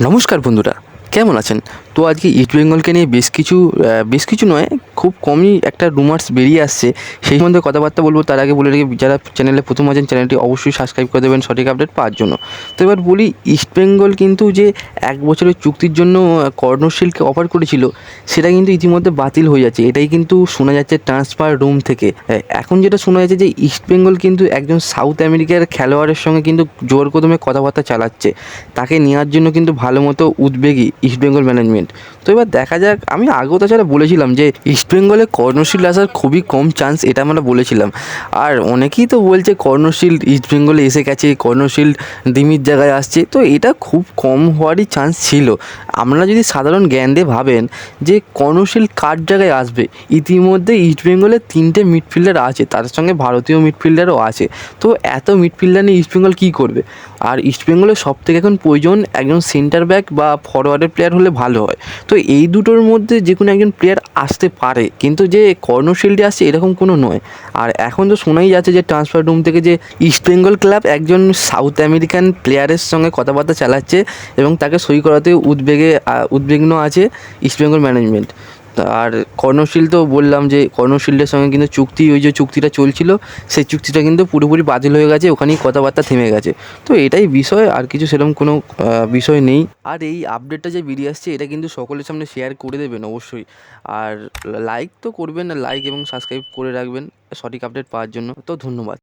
নমস্কার বন্ধুরা কেমন আছেন? তো আজকে ইস্ট বেঙ্গলকে নিয়ে বেশ কিছু বেশ কিছু নয়, খুব কমই একটা রুমার্স বেরিয়ে আসছে। সেই সম্বন্ধে কথাবার্তা বলব, তার আগে বলে রেখে, যারা চ্যানেলে প্রথম আছেন চ্যানেলটি অবশ্যই সাবস্ক্রাইব করে দেবেন সঠিক আপডেট পাওয়ার জন্য। তো এবার বলি ইস্ট বেঙ্গল কিন্তু যে এক বছরের চুক্তির জন্য কর্ণশীলকে অফার করেছিল, সেটা কিন্তু ইতিমধ্যে বাতিল হয়ে যাচ্ছে। এটাই কিন্তু শোনা যাচ্ছে ট্রান্সফার রুম থেকে। এখন যেটা শোনা যাচ্ছে যে ইস্ট বেঙ্গল কিন্তু একজন সাউথ আমেরিকার খেলোয়াড়ের সঙ্গে কিন্তু জোর কদমে কথাবার্তা চালাচ্ছে। তাকে নেওয়ার জন্য কিন্তু ভালো মতো উদ্বেগী ইস্ট বেঙ্গল ম্যানেজমেন্ট তো এবার দেখা যাক, আমি আগেও তাছাড়া বলেছিলাম যে ইস্ট বেঙ্গলে কর্ণশীল আসার খুবই কম চান্স এটা আমরা বলেছিলাম। আর অনেকেই তো বলছে কর্ণশীল ইস্ট বেঙ্গলে এসে গেছে, কর্ণশীল দিমির জায়গায় আসছে, তো এটা খুব কম হওয়ারই চান্স ছিল। আপনারা যদি সাধারণ জ্ঞান দিয়ে ভাবেন যে কর্ণশীল কার জায়গায় আসবে, ইতিমধ্যে ইস্ট বেঙ্গলে তিনটে মিডফিল্ডার আছে, তার সঙ্গে ভারতীয় মিডফিল্ডারও আছে। তো এত মিডফিল্ডার নিয়ে ইস্ট বেঙ্গল কী করবে? আর ইস্ট বেঙ্গলের সব থেকে এখন প্রয়োজন একজন সেন্টার ব্যাক বা ফরওয়ার্ডের প্লেয়ার হলে ভালো হয়। তো এই দুটোর মধ্যে যে কোনো একজন প্লেয়ার আসতে পারে, কিন্তু যে কর্ণশিল্ডে আসছে এরকম কোনো নয়। আর এখন তো শোনাই যাচ্ছে যে ট্রান্সফার রুম থেকে যে ইস্ট বেঙ্গল ক্লাব একজন সাউথ আমেরিকান প্লেয়ারের সঙ্গে কথাবার্তা চালাচ্ছে এবং তাকে সই করাতে উদ্বেগে উদ্বিগ্ন আছে ইস্ট বেঙ্গল ম্যানেজমেন্ট আর কর্ণশীল তো বললাম যে কর্ণশীলের সঙ্গে কিন্তু চুক্তি, ওই যে চুক্তিটা চলছিল, সেই চুক্তিটা কিন্তু পুরোপুরি বাতিল হয়ে গেছে, ওখানেই কথাবার্তা থেমে গেছে। তো এটাই বিষয়, আর কিছু সেরকম কোনো বিষয় নেই। আর এই আপডেটটা যে বেরিয়ে আসছে, এটা কিন্তু সকলের সামনে শেয়ার করে দেবেন অবশ্যই। আর লাইক তো করবেন লাইক এবং সাবস্ক্রাইব করে রাখবেন, সঠিক আপডেট পাওয়ার জন্য। তো ধন্যবাদ।